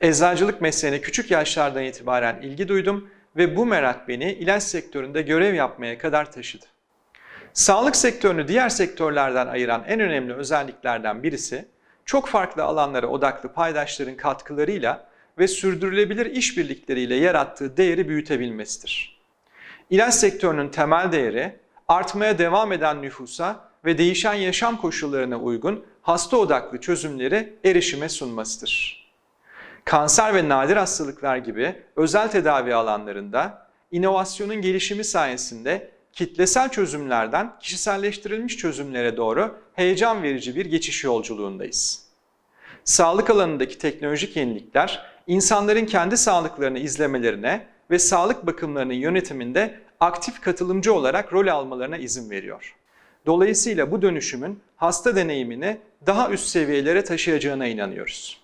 Eczacılık mesleğine küçük yaşlardan itibaren ilgi duydum ve bu merak beni ilaç sektöründe görev yapmaya kadar taşıdı. Sağlık sektörünü diğer sektörlerden ayıran en önemli özelliklerden birisi, çok farklı alanlara odaklı paydaşların katkılarıyla ve sürdürülebilir işbirlikleriyle yarattığı değeri büyütebilmesidir. İlaç sektörünün temel değeri, artmaya devam eden nüfusa ve değişen yaşam koşullarına uygun hasta odaklı çözümleri erişime sunmasıdır. Kanser ve nadir hastalıklar gibi özel tedavi alanlarında inovasyonun gelişimi sayesinde kitlesel çözümlerden kişiselleştirilmiş çözümlere doğru heyecan verici bir geçiş yolculuğundayız. Sağlık alanındaki teknolojik yenilikler insanların kendi sağlıklarını izlemelerine ve sağlık bakımlarının yönetiminde aktif katılımcı olarak rol almalarına izin veriyor. Dolayısıyla bu dönüşümün hasta deneyimini daha üst seviyelere taşıyacağına inanıyoruz.